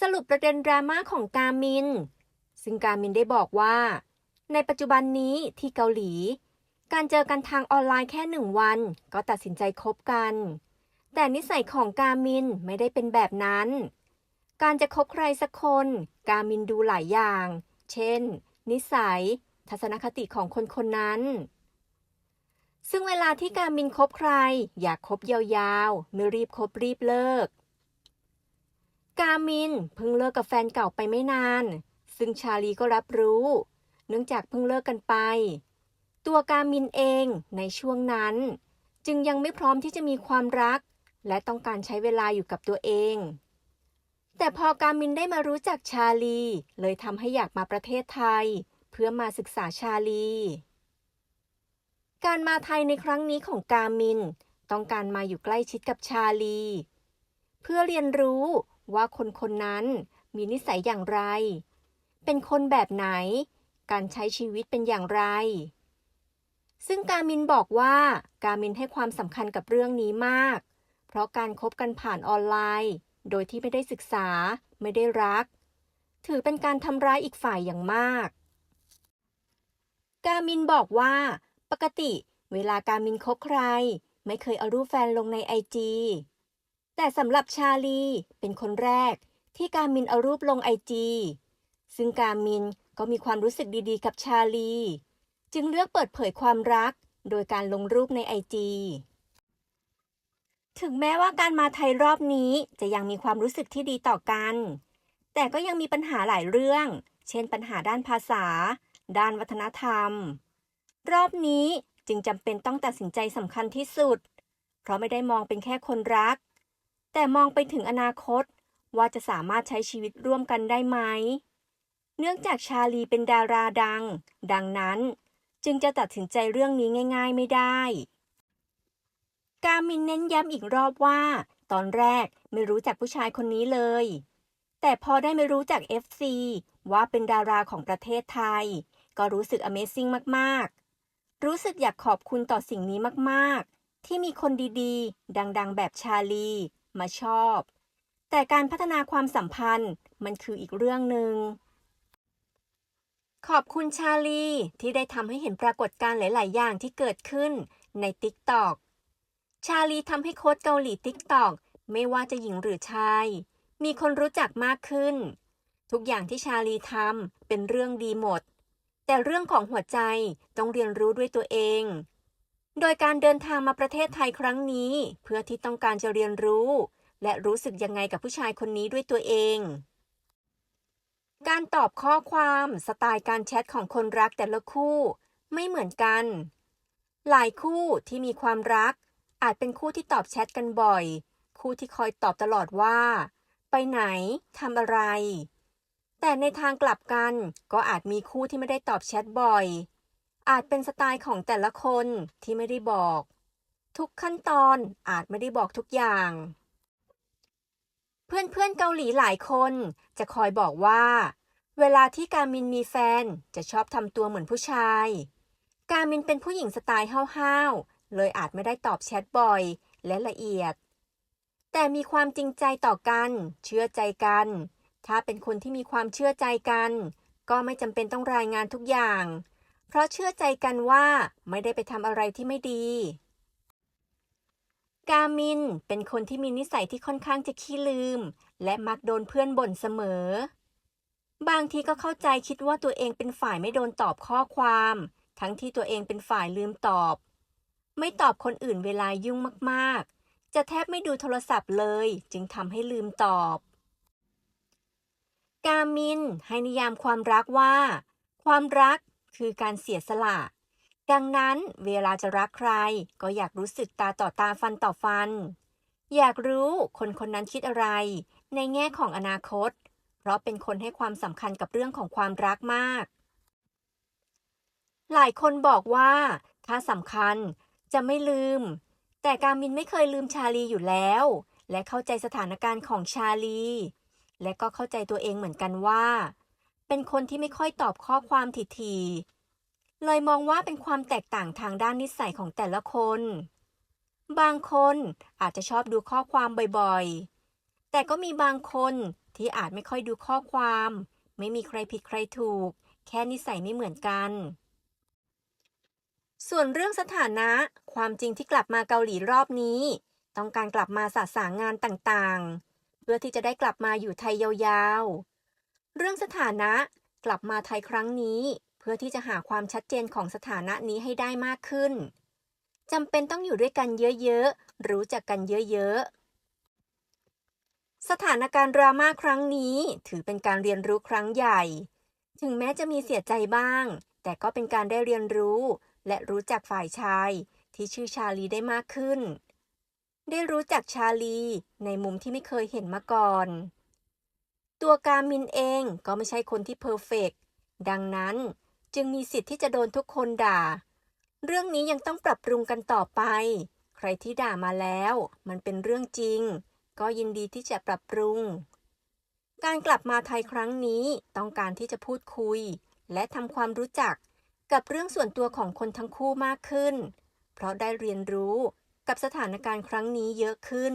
สรุปประเด็นดราม่าของกามิน ซึ่งกามินได้บอกว่า ในปัจจุบันนี้ที่เกาหลี การเจอกันทางออนไลน์แค่หนึ่งวัน ก็ตัดสินใจคบกัน แต่นิสัยของกามินไม่ได้เป็นแบบนั้น การจะคบใครสักคน กามินดูหลายอย่าง เช่น นิสัย ทัศนคติของคนคนนั้น ซึ่งเวลาที่กามินคบใคร อยากคบยาวๆ ไม่รีบคบรีบเลิก กามินเพิ่งเลิกกับแฟนเก่าไปไม่นาน ซึ่งชาลีก็รับรู้ เนื่องจากเพิ่งเลิกกันไป ตัวกามินเองในช่วงนั้น จึงยังไม่พร้อมที่จะมีความรัก และต้องการใช้เวลาอยู่กับตัวเอง แต่พอกามินได้มารู้จักชาลี เลยทำให้อยากมาประเทศไทย เพื่อมาศึกษาชาลี การมาไทยในครั้งนี้ของกามิน ต้องการมาอยู่ใกล้ชิดกับชาลี เพื่อเรียนรู้ ว่าคนคนนั้นมีนิสัยอย่างไร เป็นคนแบบไหน การใช้ชีวิตเป็นอย่างไร ซึ่งกามินบอกว่ากามินให้ความสำคัญกับเรื่องนี้มาก เพราะการคบกันผ่านออนไลน์ โดยที่ไม่ได้ศึกษา ไม่ได้รัก ถือเป็นการทำร้ายอีกฝ่ายอย่างมาก กามินบอกว่า ปกติ เวลากามินคบใคร ไม่เคยเอารูปแฟนลงในไอจี แต่สำหรับชาลีเป็นคนแรกที่กามินเอารูปลงไอจีซึ่งกามินก็มีความรู้สึกดีๆ กับชาลี จึงเลือกเปิดเผยความรัก โดยการลงรูปในไอจีถึงแม้ว่าการมาไทยรอบนี้จะยังมีความรู้สึกที่ดีต่อกัน แต่ก็ยังมีปัญหาหลายเรื่อง เช่นปัญหาด้านภาษา ด้านวัฒนธรรม รอบนี้จึงจำเป็นต้องตัดสินใจสำคัญที่สุด เพราะไม่ได้มองเป็นแค่คนรัก แต่มองไปถึงอนาคตว่าจะสามารถใช้ชีวิตร่วมกันได้ไหม เนื่องจากชาลีเป็นดาราดัง ดังนั้น จึงจะตัดสินใจเรื่องนี้ง่าย ๆ ไม่ได้ กามินเน้นย้ำอีกรอบว่า ตอนแรกไม่รู้จักผู้ชายคนนี้เลย แต่พอได้ไม่รู้จัก FC ว่าเป็นดาราของประเทศไทย ก็รู้สึก Amazing มากๆ รู้สึกอยากขอบคุณต่อสิ่งนี้มากๆ ที่มีคนดีๆ ดังๆ แบบชาลี มาชอบ แต่การพัฒนาความสัมพันธ์มันคืออีกเรื่องหนึ่งขอบคุณชาลีที่ได้ทำให้เห็นปรากฏการณ์หลาย ๆ อย่างที่เกิดขึ้นใน TikTok ชาลีทำให้โค้ดเกาหลี TikTok ไม่ว่าจะหญิงหรือชาย มีคนรู้จักมากขึ้น ทุกอย่างที่ชาลีทำเป็นเรื่องดีหมด แต่เรื่องของหัวใจต้องเรียนรู้ด้วยตัวเอง โดยการเดินทางมาประเทศไทยครั้งนี้ เพื่อที่ต้องการจะเรียนรู้ และรู้สึกยังไงกับผู้ชายคนนี้ด้วยตัวเอง การตอบข้อความสไตล์การแชทของคนรักแต่ละคู่ ไม่เหมือนกัน หลายคู่ที่มีความรัก อาจเป็นคู่ที่ตอบแชทกันบ่อย คู่ที่คอยตอบตลอดว่า ไปไหนทำอะไร แต่ในทางกลับกันก็อาจมีคู่ที่ไม่ได้ตอบแชทบ่อย อาจเป็นสไตล์ของแต่ละคนที่ไม่ได้บอก ทุกขั้นตอนอาจไม่ได้บอกทุกอย่าง เพื่อนๆเกาหลีหลายคนจะคอยบอกว่า เวลาที่กามินมีแฟนจะชอบทำตัวเหมือนผู้ชาย กามินเป็นผู้หญิงสไตล์ห้าวๆเลยอาจไม่ได้ตอบแชทบ่อยและละเอียด แต่มีความจริงใจต่อกัน เชื่อใจกัน ถ้าเป็นคนที่มีความเชื่อใจกัน ก็ไม่จำเป็นต้องรายงานทุกอย่าง เพราะเชื่อใจกันว่าไม่ได้ไปทำอะไรที่ไม่ดี กามินเป็นคนที่มีนิสัยที่ค่อนข้างจะขี้ลืม และมักโดนเพื่อนบ่นเสมอ บางทีก็เข้าใจคิดว่าตัวเองเป็นฝ่ายไม่โดนตอบข้อความ ทั้งที่ตัวเองเป็นฝ่ายลืมตอบ ไม่ตอบคนอื่นเวลายุ่งมากๆ จะแทบไม่ดูโทรศัพท์เลย จึงทำให้ลืมตอบ กามินให้นิยามความรักว่า ความรัก คือการเสียสละ ดังนั้นเวลาจะรักใคร ก็อยากรู้สึกตาต่อตาฟันต่อฟัน อยากรู้คนคนนั้นคิดอะไร ในแง่ของอนาคต เพราะเป็นคนให้ความสำคัญกับเรื่องของความรักมาก หลายคนบอกว่า ถ้าสำคัญจะไม่ลืม แต่การมินไม่เคยลืมชาลีอยู่แล้ว และเข้าใจสถานการณ์ของชาลี และก็เข้าใจตัวเองเหมือนกันว่า เป็นคนที่ไม่ค่อยตอบข้อความทีๆเลยมองว่าเป็นความแตกต่างทางด้านนิสัยของแต่ละคน บางคนอาจจะชอบดูข้อความบ่อยๆ แต่ก็มีบางคนที่อาจไม่ค่อยดูข้อความ ไม่มีใครผิดใครถูก แค่นิสัยไม่เหมือนกัน ส่วนเรื่องสถานะ ความจริงที่กลับมาเกาหลีรอบนี้ ต้องการกลับมาสะสางงานต่างๆ เพื่อที่จะได้กลับมาอยู่ไทยยาวๆ เรื่องสถานะกลับมาไทยครั้งนี้ เพื่อที่จะหาความชัดเจนของสถานะนี้ให้ได้มากขึ้นจำเป็นต้องอยู่ด้วยกันเยอะๆ รู้จักกันเยอะๆ สถานการณ์ดราม่าครั้งนี้ถือเป็นการเรียนรู้ครั้งใหญ่ ถึงแม้จะมีเสียใจบ้าง แต่ก็เป็นการได้เรียนรู้ และรู้จักฝ่ายชาย ที่ชื่อชาลีได้มากขึ้น ได้รู้จักชาลีในมุมที่ไม่เคยเห็นมาก่อน ตัวกามินเองก็ไม่ใช่คนที่เพอร์เฟกต์ดังนั้นจึงมีสิทธิ์ที่จะโดนทุกคนด่า เรื่องนี้ยังต้องปรับปรุงกันต่อไป ใครที่ด่ามาแล้ว มันเป็นเรื่องจริง ก็ยินดีที่จะปรับปรุง การกลับมาไทยครั้งนี้ต้องการที่จะพูดคุย และทำความรู้จักกับเรื่องส่วนตัวของคนทั้งคู่มากขึ้น เพราะได้เรียนรู้กับสถานการณ์ครั้งนี้เยอะขึ้น